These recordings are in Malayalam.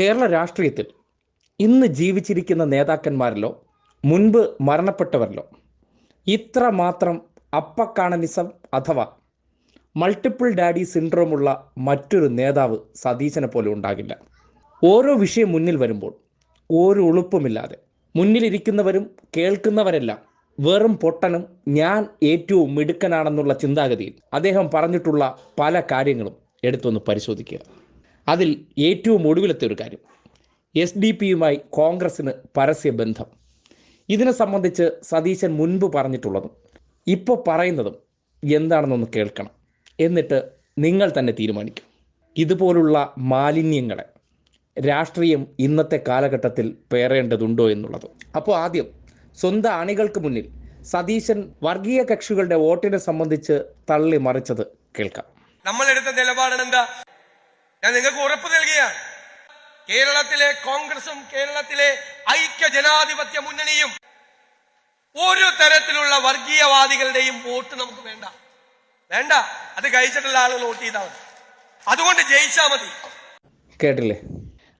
കേരള രാഷ്ട്രീയത്തിൽ ഇന്ന് ജീവിച്ചിരിക്കുന്ന നേതാക്കന്മാരിലോ മുൻപ് മരണപ്പെട്ടവരിലോ ഇത്ര മാത്രം അപ്പക്കാണനിസം അഥവാ മൾട്ടിപ്പിൾ ഡാഡി സിൻഡ്രോമുള്ള മറ്റൊരു നേതാവ് സതീശനെ പോലെ ഉണ്ടാകില്ല. ഓരോ വിഷയം മുന്നിൽ വരുമ്പോൾ ഒരു ഉളുപ്പുമില്ലാതെ മുന്നിലിരിക്കുന്നവരും കേൾക്കുന്നവരെല്ലാം വെറും പൊട്ടനും ഞാൻ ഏറ്റവും മിടുക്കനാണെന്നുള്ള ചിന്താഗതിയിൽ അദ്ദേഹം പറഞ്ഞിട്ടുള്ള പല കാര്യങ്ങളും എടുത്തൊന്ന് പരിശോധിക്കുക. അതിൽ ഏറ്റവും ഒടുവിലത്തെ ഒരു കാര്യം. എസ് ഡി പിയുമായി കോൺഗ്രസിന് പരസ്യ ബന്ധം. ഇതിനെ സംബന്ധിച്ച് സതീശൻ മുൻപ് പറഞ്ഞിട്ടുള്ളതും ഇപ്പോൾ പറയുന്നതും എന്താണെന്നൊന്ന് കേൾക്കണം. എന്നിട്ട് നിങ്ങൾ തന്നെ തീരുമാനിക്കും. ഇതുപോലുള്ള മാലിന്യങ്ങളെ രാഷ്ട്രീയം ഇന്നത്തെ കാലഘട്ടത്തിൽ പേറേണ്ടതുണ്ടോ എന്നുള്ളത്. അപ്പോൾ ആദ്യം സ്വന്തം അണികൾക്ക് മുന്നിൽ സതീശൻ വർഗീയ കക്ഷികളുടെ വോട്ടിനെ സംബന്ധിച്ച് തള്ളി മറിച്ചത് കേൾക്കാം. നമ്മളെടുത്ത നിലപാടാണ് എന്താ ഞാൻ നിങ്ങൾക്ക് ഉറപ്പ് നൽകുകയാണ് കേരളത്തിലെ കോൺഗ്രസും കേരളത്തിലെ ഐക്യ ജനാധിപത്യ മുന്നണിയും ഒരു തരത്തിലുള്ള വർഗീയവാദികളുടെയും വോട്ട് നമുക്ക് വേണ്ട. വേണ്ട. അത് കഴിച്ചിട്ടുള്ള ആളുകൾ വോട്ട് ചെയ്താൽ മതി. അതുകൊണ്ട് ജയിച്ചാൽ മതി. കേട്ടില്ലേ?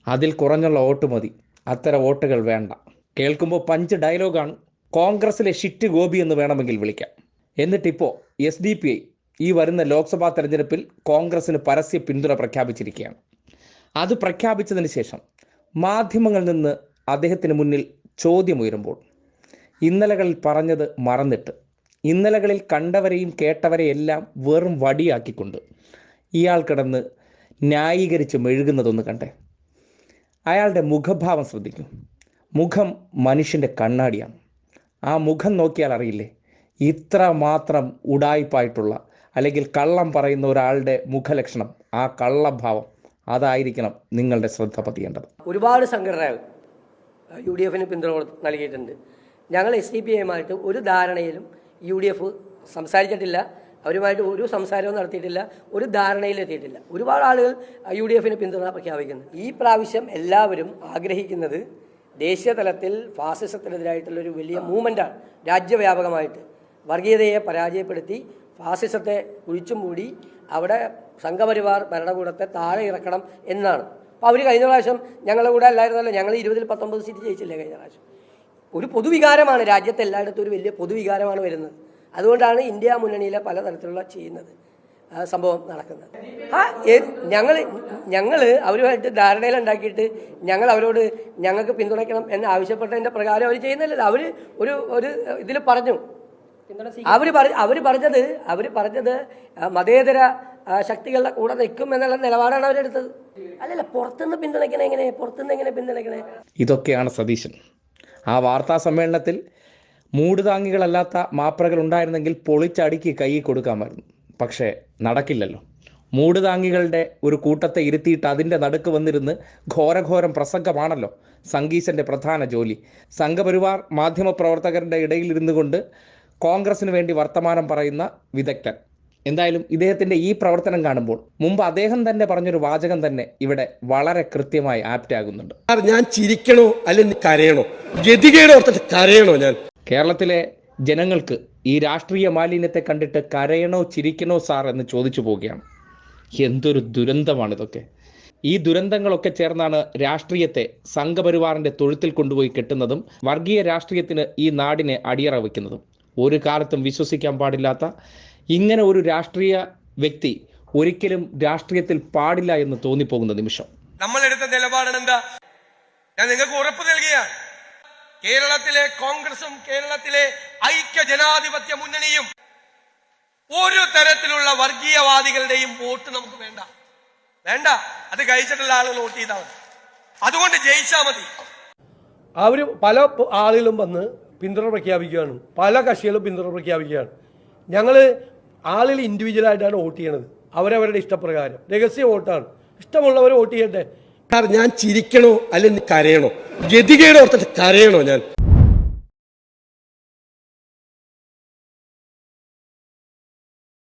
അതിൽ കുറഞ്ഞുള്ള വോട്ട് മതി. അത്തരം വോട്ടുകൾ വേണ്ട. കേൾക്കുമ്പോൾ പഞ്ച് ഡയലോഗാണ് കോൺഗ്രസിലെ ഷിറ്റ് ഗോപി എന്ന് വേണമെങ്കിൽ വിളിക്കാം. എന്നിട്ടിപ്പോൾ എസ് ഡി പി ഐ ഈ വരുന്ന ലോക്സഭാ തെരഞ്ഞെടുപ്പിൽ കോൺഗ്രസിന് പരസ്യ പിന്തുണ പ്രഖ്യാപിച്ചിരിക്കുകയാണ്. അത് പ്രഖ്യാപിച്ചതിന് ശേഷം മാധ്യമങ്ങളിൽ നിന്ന് അദ്ദേഹത്തിന് മുന്നിൽ ചോദ്യമുയരുമ്പോൾ ഇന്നലകളിൽ പറഞ്ഞത് മറന്നിട്ട് ഇന്നലകളിൽ കണ്ടവരെയും കേട്ടവരെയെല്ലാം വെറും വടിയാക്കിക്കൊണ്ട് ഇയാൾ കിടന്ന് ന്യായീകരിച്ച് മെഴുകുന്നതൊന്ന് കണ്ടേ. അയാളുടെ മുഖഭാവം ശ്രദ്ധിക്കും. മുഖം മനുഷ്യന്റെ കണ്ണാടിയാണ്. ആ മുഖം നോക്കിയാൽ അറിയില്ലേ? ഇത്ര മാത്രം ഉടായ്പായിട്ടുള്ള അല്ലെങ്കിൽ കള്ളം പറയുന്ന ഒരാളുടെ മുഖലക്ഷണം ആ കള്ളഭാവം അതായിരിക്കണം നിങ്ങളുടെ ശ്രദ്ധ പതിയേണ്ടത്. ഒരുപാട് സംഘടനകൾ യു ഡി എഫിന് പിന്തുണ നൽകിയിട്ടുണ്ട്. ഞങ്ങൾ എസ് ഡി പി ഐമായിട്ട് ഒരു ധാരണയിലും യു ഡി എഫ് സംസാരിച്ചിട്ടില്ല. അവരുമായിട്ട് ഒരു സംസാരവും നടത്തിയിട്ടില്ല. ഒരു ധാരണയിലെത്തിയിട്ടില്ല. ഒരുപാട് ആളുകൾ യു ഡി എഫിന് പിന്തുണ പ്രഖ്യാപിക്കുന്നു. ഈ പ്രാവശ്യം എല്ലാവരും ആഗ്രഹിക്കുന്നത് ദേശീയ തലത്തിൽ ഫാസിസത്തിനെതിരായിട്ടുള്ള ഒരു വലിയ മൂവ്മെന്റാണ് രാജ്യവ്യാപകമായിട്ട് വർഗീയതയെ പരാജയപ്പെടുത്തി ഫാസിസത്തെ കുഴിച്ചും മൂടി അവിടെ സംഘപരിവാർ ഭരണകൂടത്തെ താഴെ ഇറക്കണം എന്നാണ്. അപ്പോൾ അവർ കഴിഞ്ഞ പ്രാവശ്യം ഞങ്ങളുടെ കൂടെ അല്ലായിരുന്നല്ലോ. ഞങ്ങൾ ഇരുപതിൽ പത്തൊമ്പത് സീറ്റ് ജയിച്ചില്ലേ കഴിഞ്ഞ പ്രാവശ്യം? ഒരു പൊതുവികാരമാണ്. രാജ്യത്തെ എല്ലായിടത്തും ഒരു വലിയ പൊതുവികാരമാണ് വരുന്നത്. അതുകൊണ്ടാണ് ഇന്ത്യ മുന്നണിയിലെ പലതരത്തിലുള്ള ചെയ്യുന്നത് സംഭവം നടക്കുന്നത്. ആ ഞങ്ങൾ ഞങ്ങൾ അവരുമായിട്ട് ധാരണയിൽ ഉണ്ടാക്കിയിട്ട് ഞങ്ങൾ അവരോട് ഞങ്ങൾക്ക് പിന്തുണയ്ക്കണം എന്ന് ആവശ്യപ്പെട്ടതിന്റെ പ്രകാരം അവർ ചെയ്യുന്നില്ല അവർ ഒരു ഒരു ഇതിൽ പറഞ്ഞു. അവർ അവർ പറഞ്ഞത് അവർ പറഞ്ഞത് മതേതര ശക്തികളുടെ കൂടെ നിൽക്കും എന്നുള്ള നിലപാടാണ് അവരെടുത്തത് അല്ലല്ല പുറത്തുനിന്ന് പിന്തുണയ്ക്കണേ എങ്ങനെ? പുറത്തുനിന്ന് എങ്ങനെ പിന്തുണയ്ക്കണേ? ഇതൊക്കെയാണ് സതീശൻ. ആ വാർത്താ സമ്മേളനത്തിൽ മൂടുതാങ്ങികളല്ലാത്ത മാപ്രകൾ ഉണ്ടായിരുന്നെങ്കിൽ പൊളിച്ചടുക്കി കൈ കൊടുക്കാമായിരുന്നു. പക്ഷേ നടക്കില്ലല്ലോ. മൂടുതാങ്ങികളുടെ ഒരു കൂട്ടത്തെ ഇരുത്തിയിട്ട് അതിന്റെ നടുക്ക് വന്നിരുന്ന് ഘോരഘോരം പ്രസംഗമാണല്ലോ സംഗീശന്റെ പ്രധാന ജോലി. സംഘപരിവാർ മാധ്യമപ്രവർത്തകരുടെ ഇടയിലിരുന്നു കൊണ്ട് കോൺഗ്രസിന് വേണ്ടി വർത്തമാനം പറയുന്ന വിദഗ്ധൻ. എന്തായാലും ഇദ്ദേഹത്തിന്റെ ഈ പ്രവർത്തനം കാണുമ്പോൾ മുമ്പ് അദ്ദേഹം തന്നെ പറഞ്ഞൊരു വാചകം തന്നെ ഇവിടെ വളരെ കൃത്യമായി ആപ്റ്റ് ആകുന്നുണ്ട്. ഞാൻ ചിരിക്കണോ അല്ലെങ്കിൽ കരയണോ? ഗതികേട് ഓർത്തിട്ട് കരയണോ ഞാൻ? കേരളത്തിലെ ജനങ്ങൾക്ക് ഈ രാഷ്ട്രീയ മാലിന്യത്തെ കണ്ടിട്ട് കരയണോ ചിരിക്കണോ സാർ എന്ന് ചോദിച്ചു പോവുകയാണ്. എന്തൊരു ദുരന്തമാണ് ഇതൊക്കെ. ഈ ദുരന്തങ്ങളൊക്കെ ചേർന്നാണ് രാഷ്ട്രീയത്തെ സംഘപരിവാറിന്റെ തൊഴുത്തിൽ കൊണ്ടുപോയി കെട്ടുന്നതും വർഗീയ രാഷ്ട്രീയത്തിന് ഈ നാടിനെ അടിയറ വയ്ക്കുന്നതും. ഒരു കാലത്തും വിശ്വസിക്കാൻ പാടില്ലാത്ത ഇങ്ങനെ ഒരു രാഷ്ട്രീയ വ്യക്തി ഒരിക്കലും രാഷ്ട്രീയത്തിൽ പാടില്ല എന്ന് തോന്നിപ്പോകുന്ന നിമിഷം. നമ്മൾ എടുത്ത നിലപാടാണ് എന്താ ഞാൻ നിങ്ങൾക്ക് ഉറപ്പ് നൽകുകയാണ് കേരളത്തിലെ കോൺഗ്രസും കേരളത്തിലെ ഐക്യ ജനാധിപത്യ മുന്നണിയും ഒരു തരത്തിലുള്ള വർഗീയവാദികളുടെയും വോട്ട് നമുക്ക് വേണ്ട. വേണ്ട. അത് കഴിച്ചിട്ടുള്ള ആളുകൾ വോട്ട് ചെയ്താൽ മതി. അതുകൊണ്ട് ജയിച്ചാൽ മതി. അവർ പല ആളുകളും വന്ന് പിന്തുണ പ്രഖ്യാപിക്കുകയാണ്. പല കക്ഷികളും പിന്തുണ പ്രഖ്യാപിക്കുകയാണ്. ഞങ്ങൾ ആളുകൾ ഇൻഡിവിജ്വലായിട്ടാണ് വോട്ട് ചെയ്യണത്. അവരവരുടെ ഇഷ്ടപ്രകാരം. രഹസ്യ വോട്ടാണ്. ഇഷ്ടമുള്ളവർ വോട്ട് ചെയ്യട്ടെ? ഞാൻ ചിരിക്കണോ? അല്ലെങ്കിൽ കരയണോ? ഗതികേട് ഓർത്തിട്ട് കരയണോ ഞാൻ?